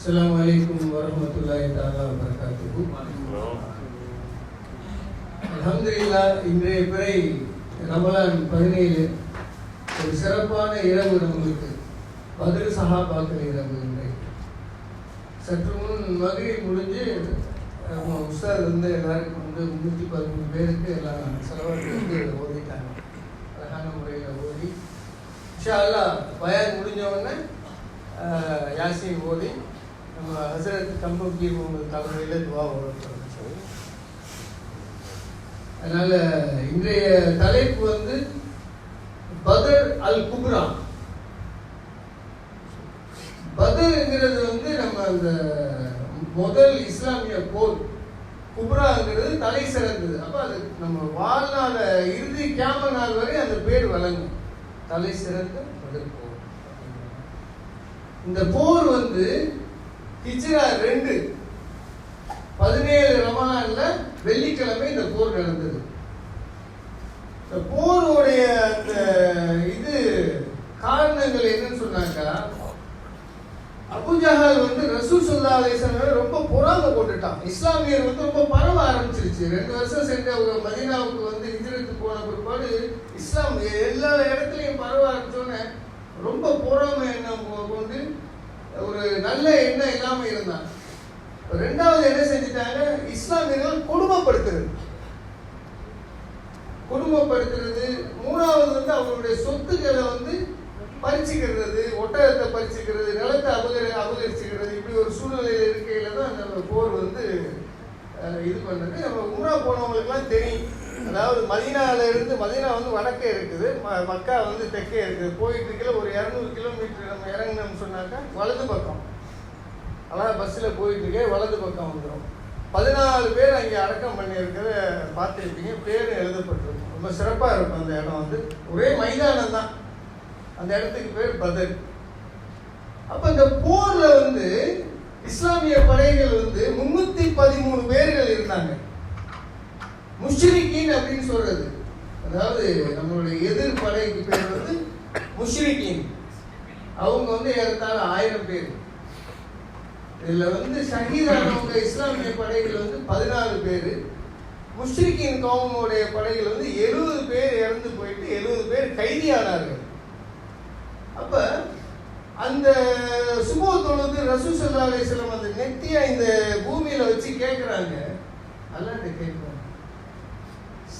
அஸ்ஸலாமு அலைக்கும் வரஹ்மத்துல்லாஹி தஆலா வபரகாத்துஹு அல்ஹம்துலில்லாஹ் இன்றைய பிறை ரமலான் பதினேழு. ஒரு சிறப்பான இரவு நம்மளுக்கு. பதில் சஹாபாக்கள் இரவு இன்றை. சற்று முன் மதுரை முடிஞ்சு நம்ம உஷார் வந்து எல்லாருக்கும் வந்து முன்னூற்றி பதிமூணு பேருக்கு எல்லாம் செலவாட்டு வந்து ஓதிட்டாங்க. அழகான முறையில் ஓதி. இன்ஷா அல்லாஹ் பயன் முடிஞ்ச உடனே ஆஹ், ஓதி நம்ம ஹசரத் கம்பக்கீர் முகமது தலைமையில் துவா ஓடுறோம் அதனால் இன்றைய தலைப்பு வந்து பதர் அல் குப்ரா. பதர்ங்கிறது வந்து நம்ம அந்த முதல் இஸ்லாமிய போர். குப்ராங்கிறது தலை சிறந்தது. அப்போ அது நம்ம வாழ்நாள இறுதி கேம நாள் வரை அந்த பேர் வழங்கும். தலை சிறந்த பதர் போர். இந்த போர் வந்து ஹிஜ்ரா ரெண்டு. பதினேழு ரமலான்ல வெள்ளிக்கிழமை இந்த போர் நடந்தது. இந்த போருடைய அந்த இது காரணங்கள் என்னன்னு சொன்னாக்கா அபுஜஹால் வந்து ரசூல் சுல்லா அலிஸ்லாம் ரொம்ப பொறாம போட்டுட்டான். இஸ்லாமியர் வந்து ரொம்ப பரவ ஆரம்பிச்சிருச்சு. ரெண்டு வருஷம் சென்று அவங்க மதினாவுக்கு வந்து ஹிஜ்ரத்து போன பிற்பாடு இஸ்லாம் எல்லா இடத்துலையும் பரவ ஆரம்பிச்சோன்னே ரொம்ப பொறாமை என்ன கொ- கொண்டு ஒரு நல்ல எண்ணம் இல்லாம இருந்தான் ரெண்டாவது என்ன செஞ்சுட்டாங்க? இஸ்லாமியர்கள் குடும்பப்படுத்துறது குடும்பப்படுத்துறது மூணாவது வந்து அவங்களுடைய சொத்துக்களை வந்து பறிச்சுக்கிறது ஒட்டகத்தை பறிச்சுக்கிறது நிலத்தை அபகரி அபகரிச்சுக்கிறது. இப்படி ஒரு சூழ்நிலையில் இருக்கையில தான் அந்த போர் வந்து இது பண்ணது நம்ம உம்ரா போனவங்களுக்குலாம் தெரியும். அதாவது மதீனால இருந்து மதீனா வந்து வடக்கே இருக்குது. ம- மக்கா வந்து தெற்கே இருக்குது. போயிட்டு இருக்கல ஒரு இரநூறு கிலோமீட்டர் நம்ம இறங்கினோம்னு சொன்னாக்கா வலது பக்கம். அழகாக பஸ்ஸில் போயிட்டு இருக்கே வலது பக்கம் வந்துடும் பதினாலு பேர் அங்கே அடக்கம் பண்ணியிருக்கிறத பார்த்துருப்பீங்க. பேர் எழுதப்பட்டிருக்கும். ரொம்ப சிறப்பாக இருக்கும் அந்த இடம் வந்து. ஒரே மைதானம் தான். அந்த இடத்துக்கு பேர் பதர். அப்போ இந்த போரில் வந்து இஸ்லாமிய படைகள் வந்து முன்னூற்றி பதிமூணு பேர்கள் இருந்தாங்க. முஷ்ரிகின் அப்படின்னு சொல்றது. அதாவது நம்மளுடைய எதிர் படைக்கு பேர் வந்து முஷ்ரிகீன். அவங்க வந்து ஏறத்தாழ ஆயிரம் பேர். இதுல வந்து ஷஹீதானவங்க இஸ்லாமிய படைகள் வந்து பதினாலு பேர். முஷ்ரிக்கின் கவுமுடைய படைகள் வந்து எழுபது பேர் இறந்து போயிட்டு எழுபது பேர் கைதியானார்கள். அப்ப அந்த சுபோ தொழுது ரசூ சல்லா அலிஸ்லாம் அந்த நெத்தியா இந்த பூமியில வச்சு கேட்குறாங்க அல்லாட்ட கேட்குறாங்க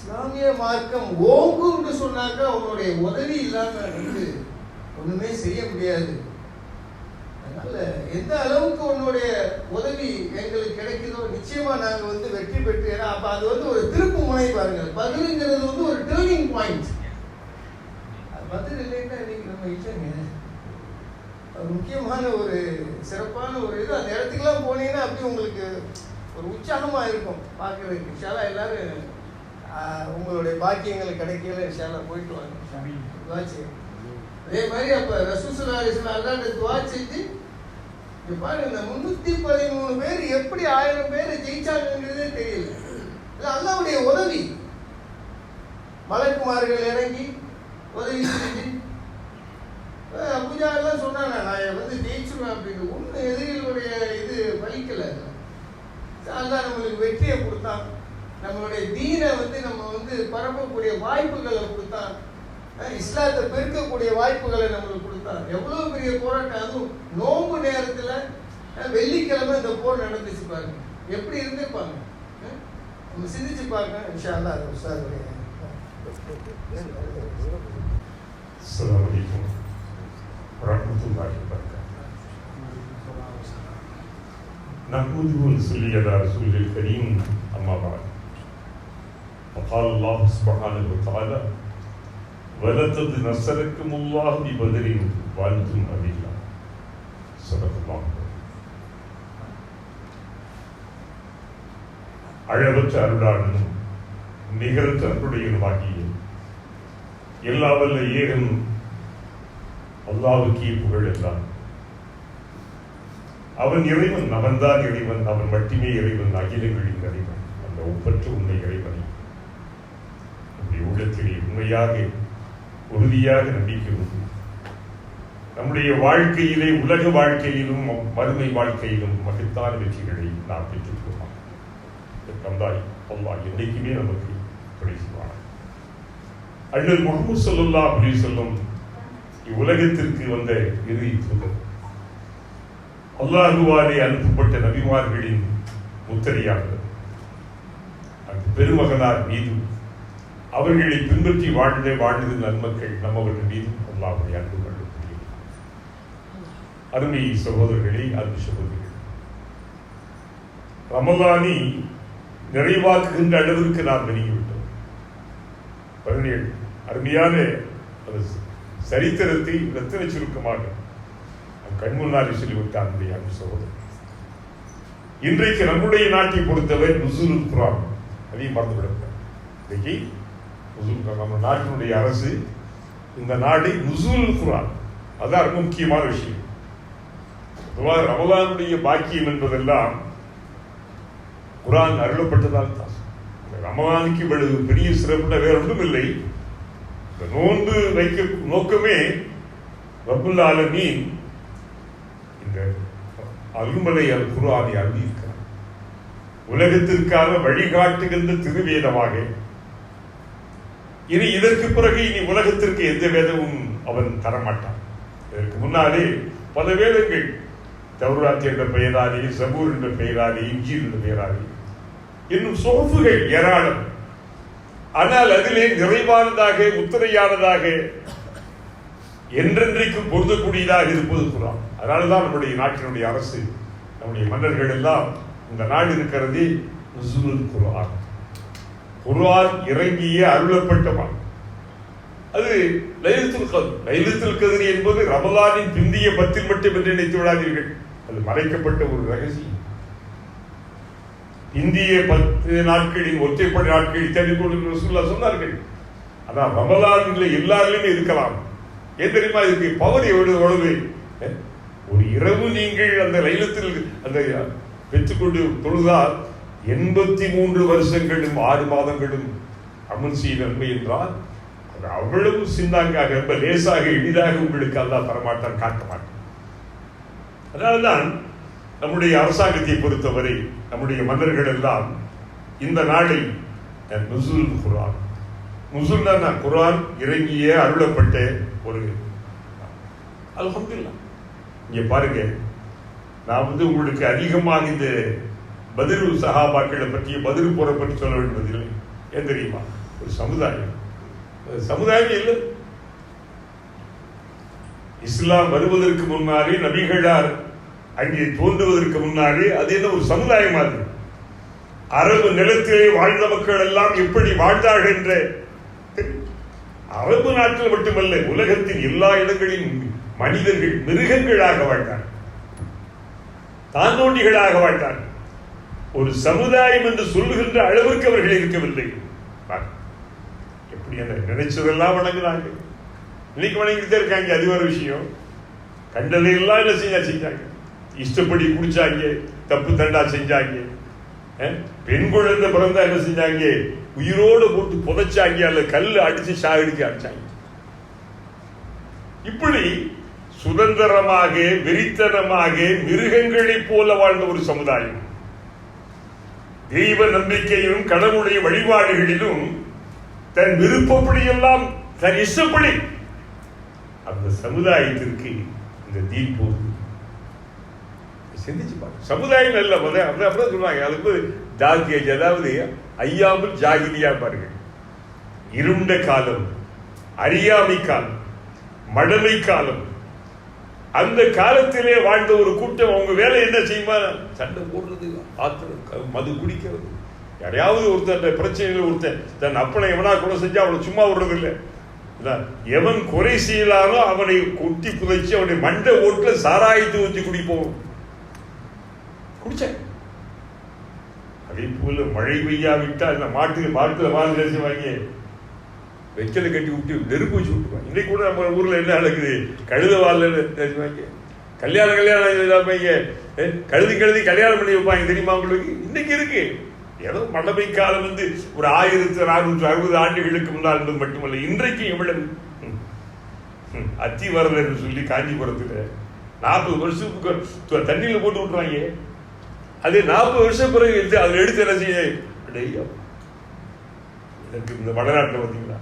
இஸ்லாமிய மார்க்கம் ஓங்குன்னு சொன்னாக்கா அவனுடைய உதவி இல்லாம வந்து ஒண்ணுமே செய்ய முடியாது. அதனால எந்த அளவுக்கு உன்னுடைய உதவி எங்களுக்கு கிடைக்குதோ நிச்சயமா நாங்க வந்து வெற்றி பெற்று ஏன்னா அப்ப அது வந்து ஒரு திருப்பு முனை பாருங்க பதிலுங்கிறது வந்து ஒரு டேர்னிங் பாயிண்ட் அது பதில் இல்லைன்னா இன்னைக்கு நம்ம இல்லைங்க. அது முக்கியமான ஒரு சிறப்பான ஒரு இது. அந்த இடத்துக்குலாம் போனீங்கன்னா அப்படியே உங்களுக்கு ஒரு உற்சாகமாக இருக்கும். பார்க்கறதுக்கு. ஷாலா எல்லாரும் உங்களுடைய பாக்கியங்கள் கிடைக்கல ஷாலா போயிட்டு வாங்க. துவா அதே மாதிரி அப்ப ரசூசுல்லா அல்லாண்ட அல்லாட்ட துவா செஞ்சு பாருங்க இந்த முன்னூத்தி பதிமூணு பேர் எப்படி ஆயிரம் பேர் ஜெயிச்சாங்கன்றதே தெரியல. இது அல்லாவுடைய உதவி. மலக்குமார்கள் இறங்கி உதவி செஞ்சு அஹ் எல்லாம் சொன்னாங்க நான் வந்து ஜெயிச்சிருவேன் அப்படின்னு ஒன்றும் எதிரிகளுடைய இது பலிக்கல. அதான் நம்மளுக்கு வெற்றியை கொடுத்தான். நம்மளுடைய தீனை வந்து நம்ம வந்து பரப்பக்கூடிய வாய்ப்புகளை கொடுத்தான் அஹ் இஸ்லாத்தை பெருக்கக்கூடிய வாய்ப்புகளை நம்மளுக்கு கொடுத்தான் எவ்வளவு பெரிய போராட்டம் அதுவும் நோன்பு நேரத்துல அஹ் வெள்ளிக்கிழமை இந்த போர் நடந்துச்சு பாருங்க எப்படி இருந்திருப்பாங்க அஹ் நம்ம சிந்திச்சு பாருங்க இன்ஷா அல்லாஹ் அது உஸ்தாதுடைய السلام عليكم ورحمة الله وبركاته نحمده ونصلي على رسوله الكريم أما بعد فقال الله سبحانه وتعالى ولقد نصركم الله ببدر وأنتم أذلة صدق الله அழவற்ற அருளாளனும் நிகரற்ற அன்புடையனுமாகிய எல்லா வல்ல ஏகன் அல்லாவுக்கே புகழ் எல்லாம் அவன் இறைவன் அவன்தான் இறைவன் அவன் மட்டுமே இறைவன் அகிலங்களின் இறைவன் அந்த ஒப்பற்ற உண்மை இறைவனை நம்முடைய உள்ளத்திலே உண்மையாக உறுதியாக நம்பிக்கை உண்டு நம்முடைய வாழ்க்கையிலே உலக வாழ்க்கையிலும் மறுமை வாழ்க்கையிலும் மகத்தான வெற்றிகளை நாம் பெற்றுக்கொள்ளலாம். தந்தாய் அல்லா என்றைக்குமே நமக்கு துணை செய்வார் அண்ணல் முகமது சொல்லுல்லா அலி சொல்லும் இவ்வுலகத்திற்கு வந்த இறுதி தூதர். அல்லாஹுவாலே அனுப்பப்பட்ட நபிமார்களின் முத்தரையானது அந்த பெருமகனார் மீது அவர்களை பின்பற்றி வாழ்ந்த வாழ்ந்த நன்மக்கள் நம்மவர்கள் மீதும் அல்லாவுடைய அன்பு கொள்ளக்கூடிய அருமை சகோதரர்களே அருமை சகோதரிகள். ரமலானி நிறைவாக்குகின்ற அளவிற்கு நாம் நெருங்கிவிட்டோம் பதினேழு அருமையான ஒரு சரித்திரத்தை ரத்தின சுருக்கமாக நம் சொல்லிவிட்டார் நம்முடைய அன்பு சகோதரர். இன்றைக்கு நம்முடைய நாட்டை பொறுத்தவரை நுசுல் குரான் அதையும் மறந்துவிடக்கூடாது. இன்றைக்கு நம்ம நாட்டினுடைய அரசு இந்த நாடு நுசூல் குரான். அதுதான் ரொம்ப முக்கியமான விஷயம். பொதுவாக ரமலானுடைய பாக்கியம் என்பதெல்லாம் குரான் அருளப்பட்டதால் தான். இந்த ரமலானுக்கு இவ்வளவு பெரிய சிறப்புன வேற ஒன்றும் இல்லை. இந்த நோன்பு வைக்க நோக்கமே ரபுல் ஆலமீன் இந்த அருள்மலை அல் குரானை அறிவிக்கிறார். உலகத்திற்காக வழிகாட்டுகின்ற திருவேதமாக இனி இதற்கு பிறகு இனி உலகத்திற்கு எந்த வேதமும் அவன் தரமாட்டான். இதற்கு முன்னாலே பல வேதங்கள் தௌராத் என்ற பெயராலே சபூர் என்ற பெயராலே இஞ்சில் என்ற பெயராலே இன்னும் சோஃபுகள் ஏராளம். ஆனால் அதிலே நிறைவானதாக முத்திரையானதாக என்றென்றைக்கும் பொருந்தக்கூடியதாக இருப்பது குரான். அதனாலதான் நம்முடைய நாட்டினுடைய அரசு நம்முடைய மன்னர்கள் எல்லாம் இந்த நாடு இருக்கிறதே குரான். குரான் இறங்கிய அருளப்பட்டவன் அது லைலத்துல் கதிர். லைலத்துல் கதிர் என்பது ரமலானின் பிந்திய பத்தில் மட்டும் என்று நினைத்து விடாதீர்கள். அது மறைக்கப்பட்ட ஒரு ரகசியம். இந்திய பத்து நாட்களின் ஒற்றைப்படை நாட்களில் தெரிந்து ரசூல்லா சொன்னார்கள். அதான் ரமலானில் எல்லாருமே இருக்கலாம். ஏன் தெரியுமா? இதுக்கு பவர் எவ்வளவு உழவு ஒரு இரவு நீங்கள் அந்த லைலத்தில் அந்த பெற்றுக்கொண்டு தொழுதால் எண்பத்தி மூன்று வருஷங்களும் ஆறு மாதங்களும் அமல் செய்ய நன்மை என்றால் அது அவ்வளவு சின்னாங்காக ரொம்ப லேசாக எளிதாக உங்களுக்கு அல்லாஹ் தரமாட்டான் காட்ட மாட்டான். அதனால்தான் நம்முடைய அரசாங்கத்தை பொறுத்தவரை நம்முடைய மன்னர்கள் எல்லாம் இந்த நாளை நுசுல் குரான் நுசுல்னா குரான் இறங்கிய அருளப்பட்ட ஒரு அல்ஹம்துலில்லாஹ். இங்கே பாருங்க நான் வந்து உங்களுக்கு அதிகமாக இந்த பதிரு சகாபாக்களை பற்றிய பதிரு போரை பற்றி சொல்ல வேண்டுவதில்லை ஏன் தெரியுமா? ஒரு சமுதாயம். சமுதாயம் இல்லை. இஸ்லாம் வருவதற்கு முன்னாலே நபிகளார் அங்கே தோன்றுவதற்கு முன்னாலே அது என்ன ஒரு சமுதாயம் அது? அரபு நிலத்திலே வாழ்ந்த மக்கள் எல்லாம் எப்படி வாழ்ந்தார்கள் என்ற? அரபு நாட்டில் மட்டுமல்ல உலகத்தின் எல்லா இடங்களிலும் மனிதர்கள் மிருகங்களாக வாழ்ந்தார் தாந்தோண்டிகளாக வாழ்ந்தார்கள். ஒரு சமுதாயம் என்று சொல்லுகின்ற அளவுக்கு அவர்கள் இருக்கவில்லை. எப்படி அந்த நினைச்சதெல்லாம் வணங்குறாங்க இன்னைக்கு வணங்கிட்டே இருக்காங்க அது ஒரு விஷயம். கண்டதையெல்லாம் என்ன செஞ்சா செஞ்சாங்க இஷ்டப்படி குடிச்சாங்க தப்பு தண்டா செஞ்சாங்க. பெண் குழந்தை பிறந்தா என்ன செஞ்சாங்க? உயிரோடு போட்டு புதைச்சாங்க அல்ல கல்லு அடிச்சு சாகடிக்க அடிச்சாங்க இப்படி சுதந்திரமாக வெறித்தனமாக மிருகங்களைப் போல வாழ்ந்த ஒரு சமுதாயம். தெய்வ நம்பிக்கையிலும் கடவுளுடைய வழிபாடுகளிலும் தன் விருப்பப்படியெல்லாம் தன் இஷ்டப்படி அந்த சமுதாயத்திற்கு இந்த தீன் போகுது. சிந்திச்சு பாருங்க. சமுதாயம் அல்ல முதல் அப்படி அப்படி சொல்லுவாங்க. அதுக்கு ஜாகிய அதாவது ஐயாமல் ஜாகிரியா பாருங்க இருண்ட காலம் அறியாமை காலம் மடமை காலம் அந்த காலத்திலே வாழ்ந்த ஒரு கூட்டம் அவங்க வேலை என்ன செய்யுமா? சண்டை போடுறது ஆத்திரம் மது குடிக்கிறது. யாரையாவது ஒருத்தன் பிரச்சனையில் ஒருத்தன் தன் அப்பனை எவனா கூட செஞ்சா அவனை சும்மா விடுறது இல்லை எவன் குறை செய்யலானோ அவனை கொட்டி புதைச்சு அவனை மண்டை ஓட்டில் சாராயத்தை ஊற்றி குடிப்போம் குடிச்சேன். அதே போல மழை பெய்யாவிட்டால் இந்த மாட்டு மாட்டுல வாழ்ந்து வாங்கி வெச்சலை கட்டி விட்டு நெருப்பு வச்சு விட்டுருவாங்க. இன்னைக்கு கூட நம்ம ஊரில் என்ன நடக்குது? கழுத வாழ்ல வாங்க கல்யாணம் கல்யாணம் இல்லாமங்க கழுதி கழுதி கல்யாணம் பண்ணி வைப்பாங்க தெரியுமா உங்களுக்கு? இன்னைக்கு இருக்கு. ஏதோ மடமை காலம் வந்து ஒரு ஆயிரத்தி நானூற்று அறுபது ஆண்டுகளுக்கு முன்னால் என்பது மட்டுமல்ல இன்றைக்கு எவ்வளவு ம். அத்தி வரலன்னு சொல்லி காஞ்சிபுரத்தில் நாற்பது வருஷத்துக்கு தண்ணியில் போட்டு விட்றாங்க அது நாற்பது வருஷம் பிறகு எடுத்து அதில் எடுத்து என்ன செய்ய? இந்த வடநாட்டில் பார்த்தீங்களா?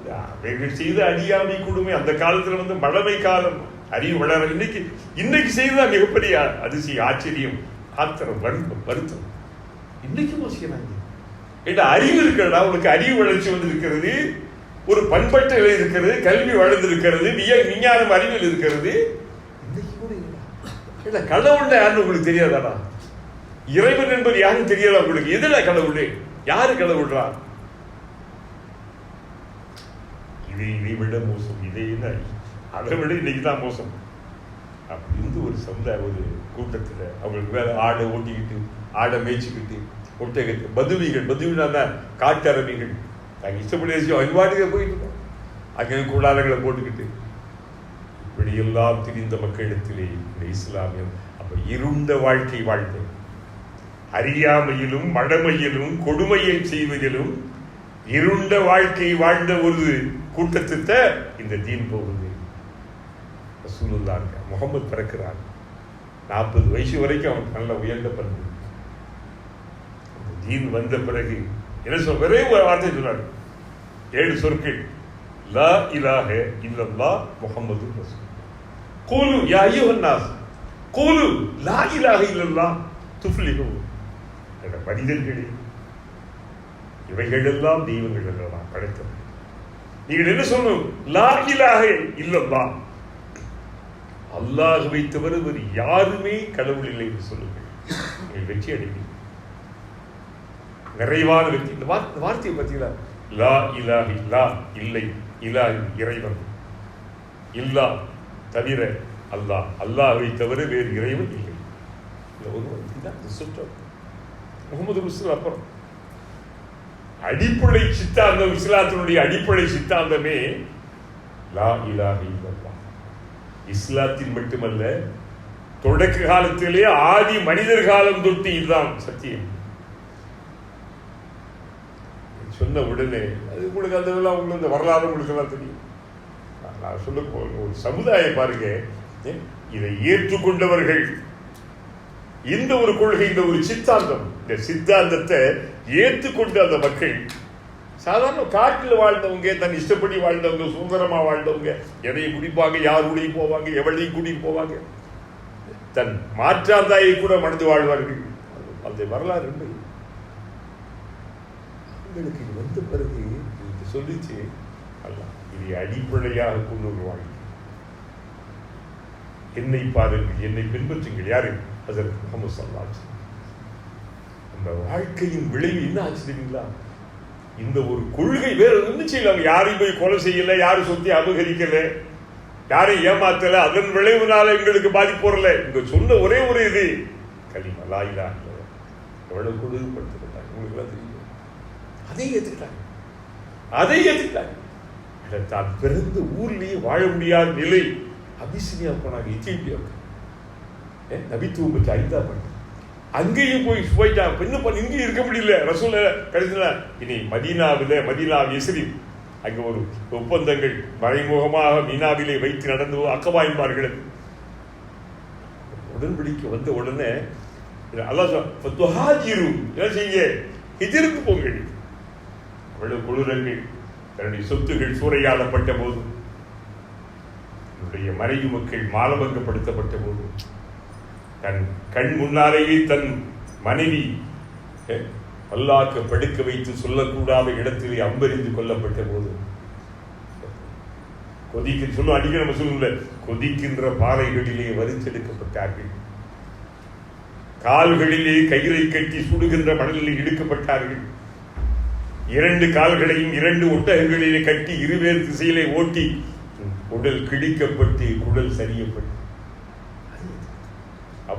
அது அவைகள் செய்த அறியாமை கொடுமை. அந்த காலத்துல வந்து மழமை காலம். அறிவு வளர இன்னைக்கு இன்னைக்கு செய்ததா மிகப்பெரிய அதிசயம் ஆச்சரியம் ஆத்திரம் வருத்தம். வருத்தம் இன்னைக்கும் செய்யறாங்க ஏன்னா அறிவு இருக்கிறடா உனக்கு அறிவு வளர்ச்சி வந்து இருக்கிறது ஒரு பண்பட்ட நிலை இருக்கிறது கல்வி வளர்ந்திருக்கிறது விய விஞ்ஞானம் அறிவில் இருக்கிறது. இன்னைக்கு கூட கடவுள்னா யாருன்னு உங்களுக்கு தெரியாதாடா? இறைவன் என்பது யாரும் தெரியாதா உங்களுக்கு? எதுல கடவுள்? யாரு கடவுள்றா? இதை இதை விட மோசம் இதை என்ன? அதை விட இன்னைக்கு தான் மோசம். அப்படி இருந்து ஒரு சொந்த ஒரு கூட்டத்தில் அவங்களுக்கு வேற ஆடை ஓட்டிக்கிட்டு ஆடை மேய்ச்சிக்கிட்டு ஒட்டகத்து பதுவிகள் பதுவினா காட்டரவிகள் நாங்கள் இஷ்டப்படி விஷயம் பாட்டுக்கு போயிட்டு இருக்கோம். அங்கே கூடாரங்களை போட்டுக்கிட்டு. இப்படி எல்லாம் திரிந்த மக்களிடத்திலே இந்த இஸ்லாமியம் அப்போ இருண்ட வாழ்க்கை வாழ்க்கை. அறியாமையிலும் மடமையிலும் கொடுமையை செய்வதிலும் இருண்ட வாழ்க்கை வாழ்ந்த ஒரு கூட்டத்திட்ட இந்த தீன் போகுது. ரசூலுல்லாஹ் முகமது பிறக்கிறார் நாற்பது வயசு வரைக்கும் அவன் நல்ல உயர்ந்த பண்பு. அந்த தீன் வந்த பிறகு என்ன சொல் ஒரே ஒரு வார்த்தை சொல்றாரு. ஏழு சொற்கள். லா இலாக இல்லல்லா முகமது ரசூல் கூலு யா ஐயோன்னாஸ் கூலு லா இலாக இல்லல்லா துஃப்லிஹு. என்ற மனிதர்களே இவைகளெல்லாம் தெய்வங்கள் அல்லவா? படைத்தது நீங்கள் என்ன சொல்லணும்? லா இலாஹ இல்லல்லா. அல்லாஹுவை தவிர வேறு யாருமே கடவுள் இல்லை என்று சொல்லுங்கள். நீங்கள் வெற்றி அடைவீங்க நிறைவான வெற்றி. இந்த வார்த்தை வார்த்தையை பார்த்தீங்களா? லா இலா லா இல்லை இலா இறைவன். இல்லா தவிர அல்லாஹ். அல்லாஹை தவிர வேறு இறைவன் இல்லை. இந்த ஒருவன் சுற்றம் முகமது ருசுல் அப்புறம். அடிப்படை சித்தாந்தம் இஸ்லாத்தினுடைய அடிப்படை சித்தாந்தமே லா இலாஹ இல்லல்லாஹ். இஸ்லாத்தின் மட்டுமல்ல தொடக்க காலத்திலே ஆதி மனிதர் காலம் தொட்டு இதுதான் சத்தியம். சொன்ன உடனே அது உங்களுக்கு அந்த உங்களுக்கு இந்த வரலாறு உங்களுக்கு எல்லாம் தெரியும். நான் சொல்ல ஒரு சமுதாயம் பாருங்க. இதை ஏற்றுக்கொண்டவர்கள். இந்த ஒரு கொள்கை இந்த ஒரு சித்தாந்தம். இந்த சித்தாந்தத்தை ஏற்றுக்கொண்டு அந்த மக்கள் சாதாரண காட்டில் வாழ்ந்தவங்க தன் இஷ்டப்படி வாழ்ந்தவங்க சுதந்திரமாக வாழ்ந்தவங்க எதையும் குடிப்பாங்க யார் கூடயும் போவாங்க எவளையும் கூட்டிட்டு போவாங்க. தன் மாற்றாந்தாயை கூட மணந்து வாழ்வார்கள். அந்த வரலாறு உண்டு உங்களுக்கு இது வந்த பிறகு இது சொல்லிச்சு அல்ல இதை அடிப்படையாக கொண்டு ஒரு வாழ்க்கை என்னை பாருங்கள் என்னை பின்பற்றுங்கள். யாரு? ஹசரத் முகமது சல்லாஹ் இந்த வாழ்க்கையின் விளைவு என்ன ஆச்சு தெரியுங்களா? இந்த ஒரு கொள்கை வேற ஒன்றும் செய்யலாங்க. யாரையும் போய் கொலை செய்யல யாரும் சொத்தி அபகரிக்கல யாரையும் ஏமாத்தல அதன் விளைவுனால எங்களுக்கு பாதிப்பு வரல. இங்க சொன்ன ஒரே ஒரு இது கலிமா லாயிலா எவ்வளவு கொடுமைப்படுத்தப்பட்டாங்க. உங்களுக்கு எல்லாம் தெரியும்? அதை ஏத்துக்கிட்டாங்க. அதை ஏத்துக்கிட்டாங்க. அட, தான் பிறந்த ஊர்லேயே வாழ முடியாத நிலை. அபிசினியா போனாங்க எத்தியோப்பியாவுக்கு. நபித்துவம் பெற்ற ஐந்தாம் ஆண்டு அங்கேயும் போய் போயிட்டாங்க இன்னும் இங்கேயும் இருக்க முடியல. ரசூல கடைசியில் இனி மதீனாவில் மதீனா எசிரி அங்கே ஒரு ஒப்பந்தங்கள் மறைமுகமாக மீனாவிலே வைத்து நடந்து அக்கபா என்பார்கள். உடன்படிக்கை வந்த உடனே அல்லாஹ் துஹாஜிரு என்ன செய்ய ஹிஜருக்கு போங்கள். அவ்வளவு குளிரங்கள் தன்னுடைய சொத்துகள் சூறையாடப்பட்ட போது என்னுடைய மனைவி மக்கள் மாலபங்கப்படுத்தப்பட்ட போது தன் கண் முன்னாலேயே தன் மனைவி பல்லாக்க படுக்க வைத்து சொல்லக்கூடாத இடத்திலே அம்பறிந்து கொல்லப்பட்ட போது கொதிக்க சொல்லும் அடிக்க நம்ம சொல்லல கொதிக்கின்ற பாறைகளிலே வரிச்செடுக்கப்பட்டார்கள். கால்களிலே கயிறை கட்டி சுடுகின்ற மணலில் இழுக்கப்பட்டார்கள். இரண்டு கால்களையும் இரண்டு ஒட்டகங்களிலே கட்டி இருவேறு திசையிலே ஓட்டி உடல் கிழிக்கப்பட்டு குடல் சரியப்பட்டு.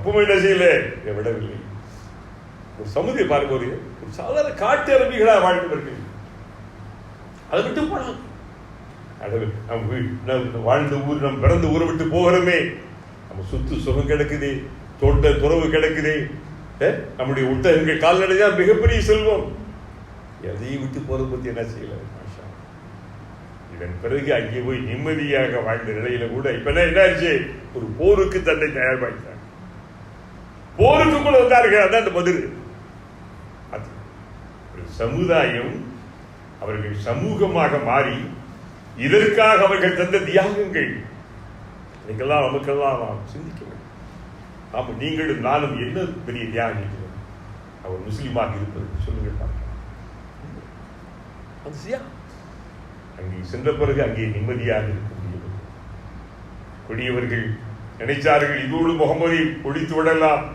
அப்பவும் என்ன செய்யல விடவில்லை. ஒரு சமுதியை பார்க்கும்போது ஒரு சாதாரண காட்டு அரபிகளா வாழ்ந்தவர்கள் அதை விட்டு போகலாம் நம் வீடு வாழ்ந்த ஊர் நம் பிறந்த ஊரை விட்டு போகிறோமே. நம்ம சுத்து சுகம் கிடக்குது தோட்ட துறவு கிடக்குது. அஹ், நம்முடைய ஒட்டகங்கள் கால்நடைதான் மிகப்பெரிய செல்வம். எதையும் விட்டு போகிறத பற்றி என்ன செய்யலை மாஷா. இதன் பிறகு அங்கே போய் நிம்மதியாக வாழ்ந்த நிலையில கூட இப்போ என்ன என்னாச்சு ஒரு போருக்கு தன்னை தயார்பாய்த்தார் போருக்கு கூட வந்தார்கள் அதான் அந்த பதில். அது ஒரு சமுதாயம் அவர்கள் சமூகமாக மாறி இதற்காக அவர்கள் தந்த தியாகங்கள். இதுக்கெல்லாம் நமக்கெல்லாம் நாம் சிந்திக்க வேண்டும். ஆமா நீங்களும் நானும் என்ன பெரிய தியாகம் இருக்கிறோம்? அவர் முஸ்லீமாக இருப்பது. சொல்லுங்க பார்க்கலாம். அது அங்கே சென்ற பிறகு அங்கே நிம்மதியாக இருக்க முடியும் கொடியவர்கள் நினைச்சார்கள் இதோடு முகமதை ஒழித்து விடலாம்.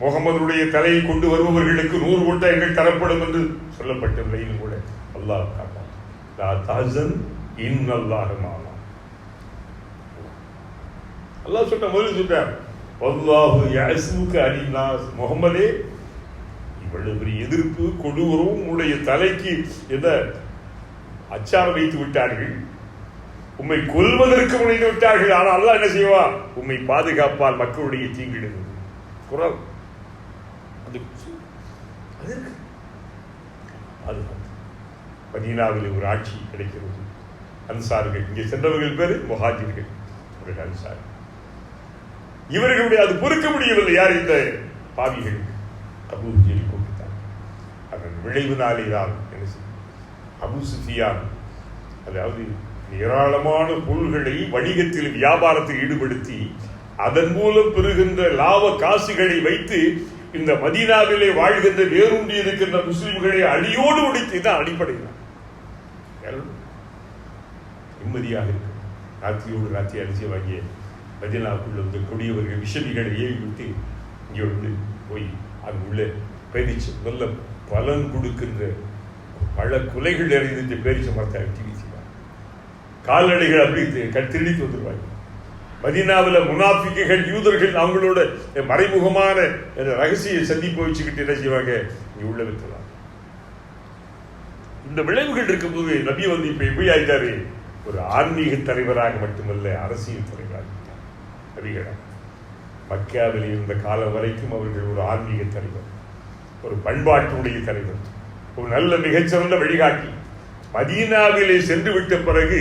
முகமதுடைய தலையை கொண்டு வருபவர்களுக்கு நூறு ஒட்டகங்கள் தரப்படும் என்று சொல்லப்பட்ட நிலையில் கூட அல்லாஹ் காப்பான் லா தஹ்சன் அல்லாஹ் சொன்ன முதல் சொல்றார் வல்லாஹு யஸ்முக அலிநாஸ் முகமதே இவ்வளவு பெரிய எதிர்ப்பு கொடூரம் உன்னுடைய தலைக்கு எந்த அச்சாரம் வைத்து விட்டார்கள். உம்மை கொல்வதற்கு முனைந்து விட்டார்கள். ஆனால் அல்லாஹ் என்ன செய்வா உம்மை பாதுகாப்பால் மக்களுடைய தீங்கிடுது குரல் அது இருக்கு. அது மதீனாவில் ஒரு ஆட்சி கிடைக்கிறது. அன்சார்கள். இங்கே சென்றவர்கள் பேரு முஹாஜிர்கள். அவர்கள் அன்சார். இவர்களுடைய அது பொறுக்க முடியவில்லை. யார் இந்த பாவிகளுக்கு? அபு ஜெயில் கூப்பிட்டார். அதன் விளைவினாலே தான் என்ன செய்யும்? அபு சுஃபியான் அதாவது ஏராளமான பொருள்களை வணிகத்தில் வியாபாரத்தில் ஈடுபடுத்தி அதன் மூலம் பெறுகின்ற லாப காசுகளை வைத்து இந்த மதீனாவிலே வாழ்கின்ற வேரூன்றி இருக்கின்ற முஸ்லிம்களை அடியோடு ஒழித்து தான் அடிப்படையில். நிம்மதியாக இருக்கு. ராத்திரியோடு ராத்திரி அரிசி வாங்கிய மதினாவுக்குள்ள இந்த கொடியவர்கள் விஷமிகளை ஏவி விட்டு இங்கே வந்து போய் அங்குள்ள பேரிச்சு நல்ல பலன் கொடுக்கின்ற பல குலைகள் நிறைந்த பேரிச்ச மரத்தை வெட்டி வீசினார். கால்நடைகள் அப்படி திருடித்து வந்துடுவாங்க மதீனாவில் முனாஃபிக்குகள் யூதர்கள் அவங்களோட மறைமுகமான அந்த ரகசிய சந்திப்பு வச்சுக்கிட்டு என்ன செய்வாங்க? இங்க உள்ள வைக்கலாம் இந்த விளைவுகள் இருக்கும்போது நபி வந்து இப்போ எப்படி ஆயிட்டாரு? ஒரு ஆன்மீக தலைவராக மட்டுமல்ல அரசியல் தலைவராக ஆயிட்டார். நபிகளா மக்காவில் இருந்த காலம் வரைக்கும் அவர்கள் ஒரு ஆன்மீக தலைவர் ஒரு பண்பாட்டுடைய தலைவர் ஒரு நல்ல மிகச்சிறந்த வழிகாட்டி. மதீனாவிலே சென்று விட்ட பிறகு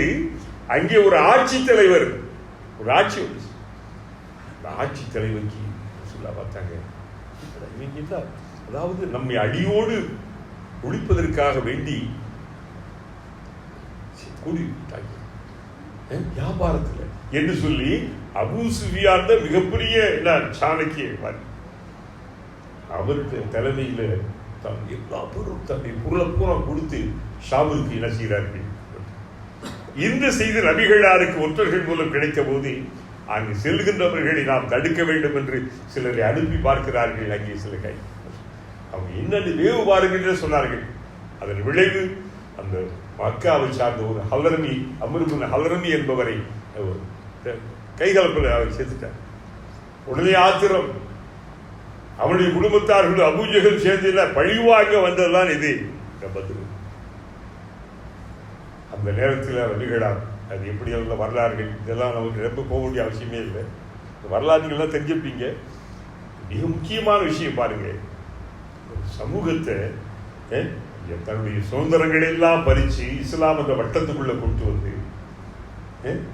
அங்கே ஒரு ஆட்சி தலைவர் ஒரு ஆட்சி வந்துச்சு. அந்த ஆட்சி தலைவங்கி சொல்ல பார்த்தாங்க இவங்க அதாவது நம்மை அடியோடு ஒழிப்பதற்காக வேண்டி கூடி விட்டாங்க. வியாபாரத்துல. என்று சொல்லி அபூ சுஃபியான் தான் மிகப்பெரிய என்ன சாணக்கிய அவருக்கு தலைமையில தான் எல்லா பொருளும் தன்னை பொருளை பூரா கொடுத்து ஷாமுக்கு என்ன செய்கிறார்கள்? இந்த செய்தி நபிகளாருக்கு ஒற்றர்கள் மூலம் கிடைத்த போது அங்கு செல்கின்றவர்களை நாம் தடுக்க வேண்டும் என்று சிலரை அனுப்பி பார்க்கிறார்கள். அங்கே சில கை. அவங்க என்னென்னு வேவு பாருங்கள் என்று சொன்னார்கள். அதன் விளைவு அந்த மக்காவை சார்ந்த ஒரு ஹலரமி அமருபின் ஹலரமி என்பவரை ஒரு கைகலப்பில் அவர் சேர்த்துட்டார். உடனே ஆத்திரம். அவனுடைய குடும்பத்தார்கள் அபூஜைகள் சேர்ந்து பழிவாங்க வந்ததுதான் இது. இந்த அந்த நேரத்தில் நபிகளார் அது எப்படி இருந்த வரலாறுகள் இதெல்லாம் நமக்கு ரொம்ப போக வேண்டிய அவசியமே இல்லை. இந்த வரலாறுகள்லாம் தெரிஞ்சுப்பீங்க மிக முக்கியமான விஷயம் பாருங்கள் சமூகத்தை தன்னுடைய சுதந்திரங்களெல்லாம் பறித்து இஸ்லாம் அந்த வட்டத்துக்குள்ளே கொண்டு வந்து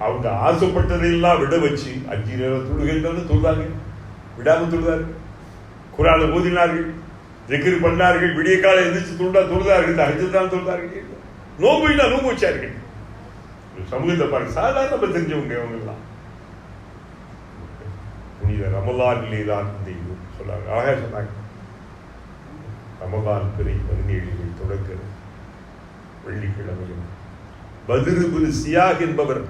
அவங்க ஆசைப்பட்டதையெல்லாம் விட வச்சு அஞ்சு நேரம் தொழுகைன்றது தொழுதாங்க. விடாமல் தொழுதாரு குரானை ஓதினார்கள் ஜெக்கிரி பண்ணார்கள் விடிய காலம் எந்திரிச்சு தொழுதா தொழுதார்கள் அஞ்சு தான் தொழுதார்கள். நோம்புனா நோம்பு வச்சாருங்க சமூகத்தை பாருங்க. சாதாரண நம்ம தெரிஞ்சவங்க அவங்க எல்லாம் புனித ரமலானிலே தான் இந்த இது சொன்னாங்க. அழகா சொன்னாங்க. ரமலான் பிறை பதினேழில் தொடக்கிறது வெள்ளிக்கிழமையும். பதிருபுரு பின் சியாக் என்பவர்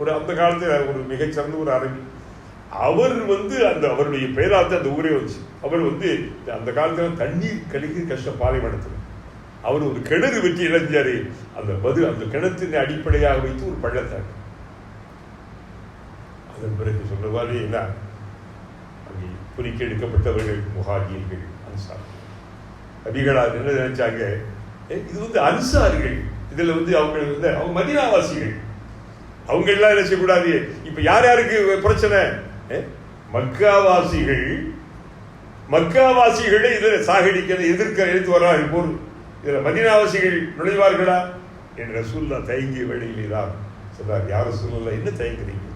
ஒரு அந்த காலத்தில் ஒரு மிகச்சிறந்த ஒரு அரபி அவர் வந்து அந்த அவருடைய பெயரால் அந்த ஊரே வந்துச்சு. அவர் வந்து அந்த காலத்தில் தண்ணீர் கழிக்க கஷ்ட பாலைவனத்தில் அவர் ஒரு கிணறு வெற்றி இழந்தார் அந்த மது அந்த கிணத்தின் அடிப்படையாக வைத்து ஒரு பள்ளத்தாக்கு. அதன் பிறகு சொல்லுவாரு என்ன? அங்கே குறிக்க எடுக்கப்பட்டவர்கள் முகாஜியர்கள் அன்சார் நபிகளார் என்ன நினைச்சாங்க? இது வந்து அன்சார்கள். இதுல வந்து அவங்க வந்து அவங்க மதினாவாசிகள். அவங்க எல்லாம் என்ன செய்யக்கூடாது? இப்ப யார் யாருக்கு பிரச்சனை? ஏ, மக்காவாசிகள். மக்காவாசிகளை இதில் சாகடிக்க எதிர்க்க எடுத்து வர்றாங்க போல். இதில் மதினாவாசிகள் நுழைவார்களா? என் ரசூல்லா தயங்கிய வேளையிலே தான் சொன்னார் யார் ரசூலுல்லாஹ்? என்ன தயங்குறீங்க?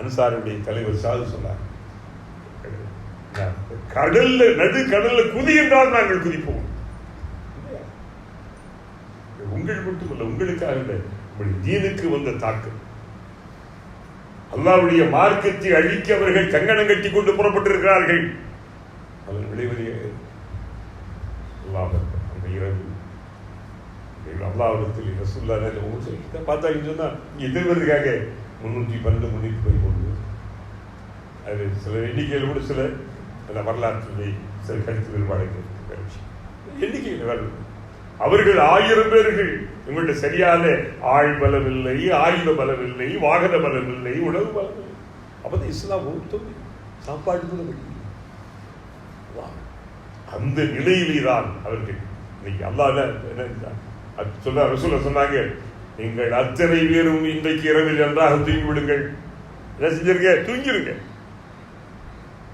அன்சாருடைய தலைவர் சாது சொன்னார். கடல்ல நடு கடல்ல குதி என்றால் நாங்கள் குதிப்போம். உங்கள் மட்டுமல்ல உங்களுக்காக இல்லை. உங்களுடைய தீனுக்கு வந்த தாக்கம். அல்லாவுடைய மார்க்கத்தை அழிக்க அவர்கள் கங்கணம் கட்டி கொண்டு புறப்பட்டிருக்கிறார்கள். அதன் விளைவதே அல்லாஹ் அந்த இரவு அல்லாவிடத்தில் ரசுல்லா பார்த்தா சொன்னா இங்கே எதிர்வதுக்காக முந்நூற்றி பன்னெண்டு முன்னூற்றி பதிமூணு அது சில எண்ணிக்கையில் கூட சில அந்த வரலாற்றிலே சில கருத்து வேறுபாடுகள் எண்ணிக்கையில் வேறு. அவர்கள் ஆயிரம் பேர்கள். இவங்கள்ட்ட சரியான ஆள் பலம் இல்லை ஆயுத பலம் இல்லை வாகன பலம் இல்லை உணவு பலம் இல்லை அப்பதான் இஸ்லாம் ஒருத்தம் சாப்பாடு கூட அந்த நிலையிலே தான் அவர்கள் இன்னைக்கு அல்லாத என்ன சொல்ல ரசூல சொன்னாங்க. நீங்கள் அத்தனை பேரும் இன்றைக்கு இரவில் நன்றாக தூங்கி விடுங்கள் என்ன செஞ்சிருங்க தூங்கிருங்க.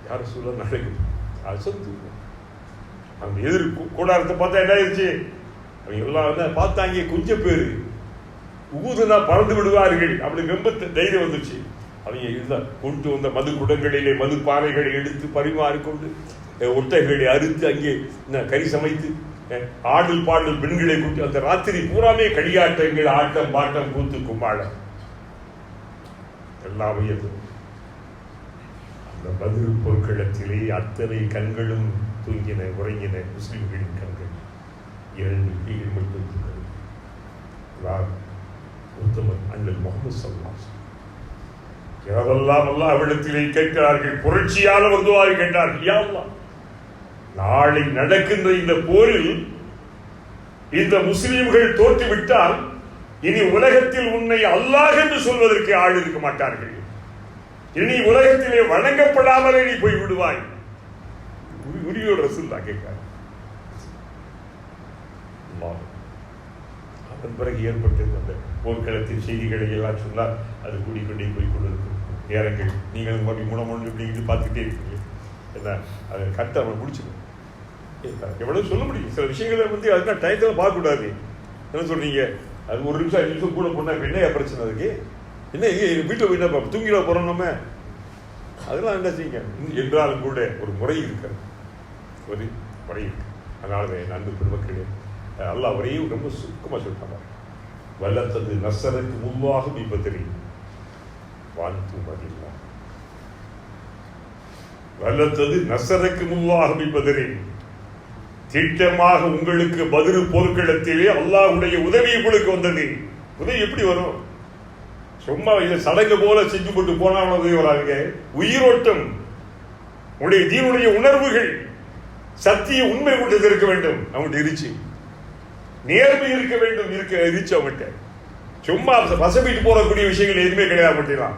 யார் சொல்ல நடக்குது அசம் தூங்கும் அந்த எதிர் கூடாரத்தை பார்த்தா என்ன ஆயிடுச்சு? அவங்க எல்லாம் வந்து பார்த்தாங்க கொஞ்சம் பேர். ஊதுனா பறந்து விடுவார்கள். அப்படி ரொம்ப தைரியம் வந்துச்சு அவங்க இருந்தா கொண்டு வந்த மது குடங்களிலே மது பானைகளை எடுத்து பரிமாறிக்கொண்டு ஒட்டைகளை அறுத்து அங்கே என்ன, கறி சமைத்து ஆடல் பாடல் பெண்களை கூட்டி அந்த ராத்திரி பூராமே களியாட்டங்கள் ஆட்டம் பாட்டம் கூத்து கும்பாளம் எல்லாமே அந்த பதில் பொற்களத்திலே அத்தனை கண்களும் தூங்கின உறங்கின முஸ்லிம்களின் கண்கள். இரண்டு கீழ் மட்டும் தூங்கின உத்தமன் அண்ணல் முகமது சல்லாஸ் இரவெல்லாம் அல்லாஹ் அவளிடத்திலே கேட்கிறார்கள் புரட்சியான ஒரு கேட்டார்கள் யா நாளை நடக்கின்ற இந்த போரில் இந்த முஸ்லிம்கள் தோற்றுவிட்டால் இனி உலகத்தில் உன்னை அல்லாஹ் என்று சொல்வதற்கு ஆள் இருக்க மாட்டார்கள். இனி உலகத்திலே வணங்கப்படாமலே நீ போய் விடுவாய். உரி- உரியோட ரசூல்லா கேட்கிறார். அதன் பிறகு ஏற்பட்டிருந்த அந்த போர்க்களத்தின் செய்திகளை எல்லாம் சொன்னால் அது கூடிக்கொண்டே போய் கொண்டிருக்கும். நேரங்கள் நீங்கள் மறுபடி முனமுன்னு இப்படி பார்த்துக்கிட்டே பார்த்துட்டே இருக்கீங்க. என்ன? அதை கரெக்டாக அவன் முடிச்சிடும் எவ்வளவு சொல்ல முடியும். சில விஷயங்களை வந்து அதுக்கு டயத்தில் பார்க்கக்கூடாது என்ன சொல்றீங்க? அது ஒரு நிமிஷம் அஞ்சு நிமிஷம் கூட போனா என்ன பிரச்சனை அதுக்கு? என்ன வீட்டில் போய் என்ன தூங்கிட போகிறோம் நம்ம. அதெல்லாம் என்ன செய்யுங்க? என்றாலும் கூட ஒரு முறை இருக்கிறது. ஒரு முறை இருக்கு. அதனால என் அன்பு பெருமக்களே. அல்லாஹ் ஒரே ரொம்ப சுருக்கமாக சொல்லிட்டாங்க வல்லத்தது நசருக்கு முன்பாக இப்பதிரி வாழ்த்து மதில்லா. வல்லத்தது நசருக்கு முன்பாக தெரியும் திட்டமாக உங்களுக்கு பதிரு போர்க்களத்திலே அல்லாஹுடைய உதவி உங்களுக்கு வந்தது. உதவி எப்படி வரும்? சும்மா இதை சடங்கு போல செஞ்சு கொண்டு போனாலும் உதவி வராங்க உயிரோட்டம். உங்களுடைய தீனுடைய உணர்வுகள் சத்திய உண்மை கொண்டது இருக்க வேண்டும். அவங்கள்ட்ட இருச்சு. நேர்மை இருக்க வேண்டும். இருக்க இருச்சு அவங்கள்ட்ட சும்மா வசப்பிட்டு போறக்கூடிய விஷயங்கள் எதுவுமே கிடையாது அப்படிலாம்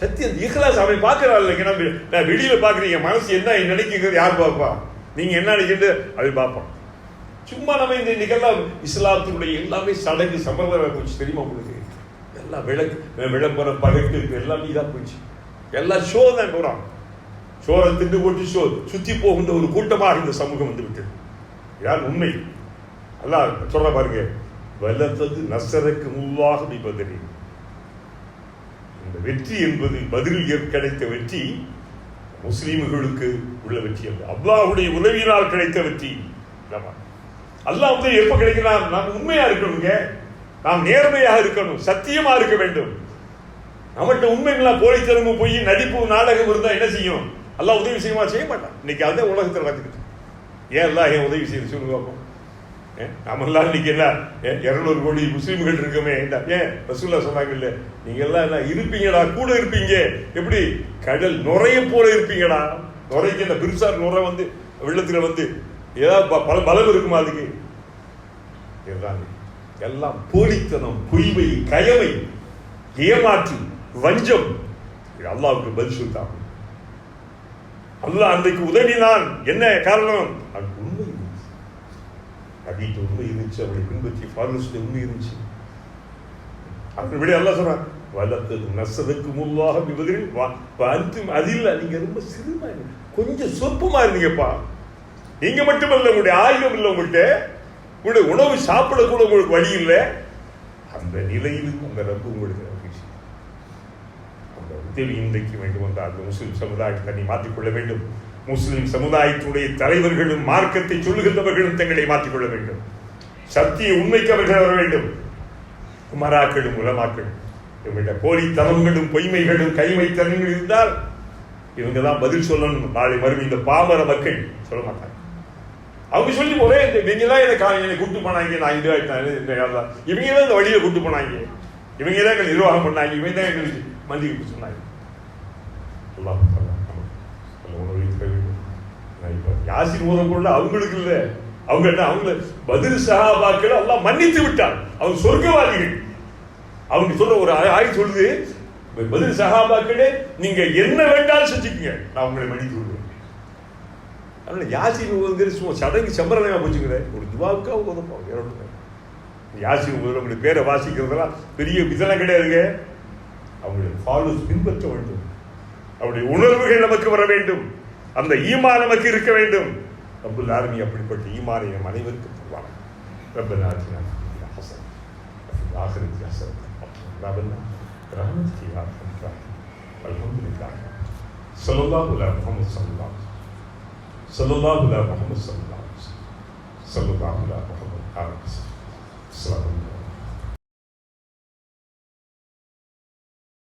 சத்தியம் இஹ்லாஸ் அவன் பார்க்கறாள் இல்லைங்க. நான் வெளியில பாக்குறீங்க மனசு என்ன நினைக்கிறது யார் பார்ப்பா? நீங்கள் என்ன நினைச்சிட்டு அப்படி பார்ப்பான் சும்மா நம்ம இந்த இன்னைக்கெல்லாம் இஸ்லாத்தினுடைய எல்லாமே சடங்கு சம்பிரதாயம் போச்சு தெரியுமா உங்களுக்கு? எல்லாம் விளக்கு விளம்பரம் பகட்டு எல்லாமே இதாக போச்சு எல்லாம் ஷோ தான் போறான். சோரை திண்டு போட்டு ஷோ சுற்றி போகின்ற ஒரு கூட்டமாக இந்த சமூகம் வந்து விட்டது. யார் உண்மை. அல்லாஹ் சொல்ற பாருங்க வல்லத்தது நசருக்கு முள்ளாக பதிரி இந்த வெற்றி என்பது பதிலில் கிடைத்த வெற்றி முஸ்லீம்களுக்கு உள்ள வெற்றி அல்ல அல்லாஹுடைய உதவியினால் கிடைத்த வெற்றி. அல்லாஹ் வந்து எப்ப கிடைக்கலாம் நாம் உண்மையா இருக்கணுங்க. நாம் நேர்மையாக இருக்கணும். சத்தியமா இருக்க வேண்டும். நம்மகிட்ட உண்மைகளா போலித்தனமும் போய் நடிப்பு நாடகம் இருந்தா என்ன செய்யும்? எல்லாம் உதவி செய்யுமா? செய்ய மாட்டான். இன்னைக்கு அதான் உலகத்தில் நடக்குது. ஏன் எல்லாம் ஏன் உதவி செய்யுது? சொல்லுங்க பார்ப்போம் நாமெல்லாம் இன்னைக்கு என்ன? இருநூறு கோடி முஸ்லீம்கள் இருக்குமே ஏன் ரசூல்லா சொன்னாங்கல்ல நீங்க எல்லாம் என்ன இருப்பீங்கடா கூட இருப்பீங்க. எப்படி? கடல் நுரைய போல இருப்பீங்கடா. நுரைக்கு என்ன பெருசா நுரை வந்து வெள்ளத்துல வந்து ஏதாவது ப- பல பலம் இருக்குமா அதுக்கு? இதுதான் எல்லாம் போலித்தனம் பொய்மை கயமை ஏமாற்று வஞ்சம். அல்லாவுக்கு பதில் சொல்லிட்டாங்க அல்லாஹ் அன்றைக்கு உதவினான். என்ன காரணம்? நபிட்டு உண்மை இருந்துச்சு. அவளை பின்பற்றி ஃபாரூஸ்ல உண்மை இருந்துச்சு. அப்படி விட எல்லாம் சொல்றான் வளர்த்து நசதுக்கு முல்லாக விபதில் அது இல்லை நீங்கள் ரொம்ப சிறுமா கொஞ்சம் சொற்பமாக இருந்தீங்கப்பா. நீங்க மட்டுமல்ல உங்களுடைய ஆயுதம் இல்லை உங்கள்கிட்ட உங்களுடைய உணவு சாப்பிட கூட உங்களுக்கு வழி இல்லை. அந்த நிலையிலும் உங்கள் ரப்பு உங்களுக்கு மகிழ்ச்சி அந்த உதவி இன்றைக்கு வேண்டும் என்றால் அந்த முஸ்லிம் சமுதாயத்தை நீ மாற்றிக்கொள்ள வேண்டும். முஸ்லிம் சமுதாயத்துடைய தலைவர்களும் மார்க்கத்தை சொல்லுகின்றவர்களும் தங்களை மாற்றிக்கொள்ள வேண்டும். சத்திய உண்மைக்கு அவர்கள் வர வேண்டும். குமராக்களும் உலமாக்களும் இவங்கள்ட்ட போலித்தனங்களும் பொய்மைகளும் கைமைத்தனங்கள் இருந்தால் இவங்க தான் பதில் சொல்லணும். நாளை மறுபடியும் இந்த பாமர மக்கள் சொல்ல மாட்டாங்க. அவங்க சொல்லி ஒரே இந்த இவங்க தான் என்னை கா- என்னை கூட்டு போனாங்க நான் இந்த இந்த காலம் இவங்க தான் இந்த வழியை கூட்டு போனாங்க. இவங்க தான் எங்களை நிர்வாகம் பண்ணாங்க இவங்க தான் எங்களுக்கு மல்லிகை சொன்னாங்க அல்லாஹ் தஆலா நமக்கு நல்ல உணவை தர வேண்டும். நான் இப்ப அவங்களுக்கு இல்லை. அவங்க என்ன அவங்கள பதில் சகாபாக்கள் எல்லாம் மன்னித்து விட்டார் அவங்க சொர்க்கவாதிகள். அவங்க சொல்ற ஒரு ஆய் சொல்லுது பதில் சகாபாக்களே நீங்க என்ன வேண்டாலும் செஞ்சுக்கங்க. நான் உங்களை மன்னித்து விடுவேன். அதனால யாசின் உதவுங்கிறது சும்மா சடங்கு சம்பிரதாயமா போச்சுங்களே. ஒரு துவாவுக்காக ஓதப்போம் வேற ஒண்ணும் யாசின் பேரை வாசிக்கிறதெல்லாம் பெரிய இதெல்லாம் கிடையாதுங்க. அவங்களுடைய ஃபாலோஸ் பின்பற்ற வேண்டும். அவருடைய உணர்வுகள் நமக்கு வர வேண்டும். அந்த ஈமான் நமக்கு இருக்க வேண்டும் ரப்புல் ஆர்மி அப்படிப்பட்ட ஈமானை நம் அனைவருக்கும் தருவாங்க ரப்பல் ஆர்மி ஹசன் ஆசிரியர் ஹசன் ரபன் ரஹமத்தி அல்ஹம்துலில்லாஹ் சல்லல்லாஹு அலைஹி முஹம்மது சல்லல்லாஹு சல்லல்லாஹு அலைஹி முஹம்மது சல்லல்லாஹு அலைஹி முஹம்மது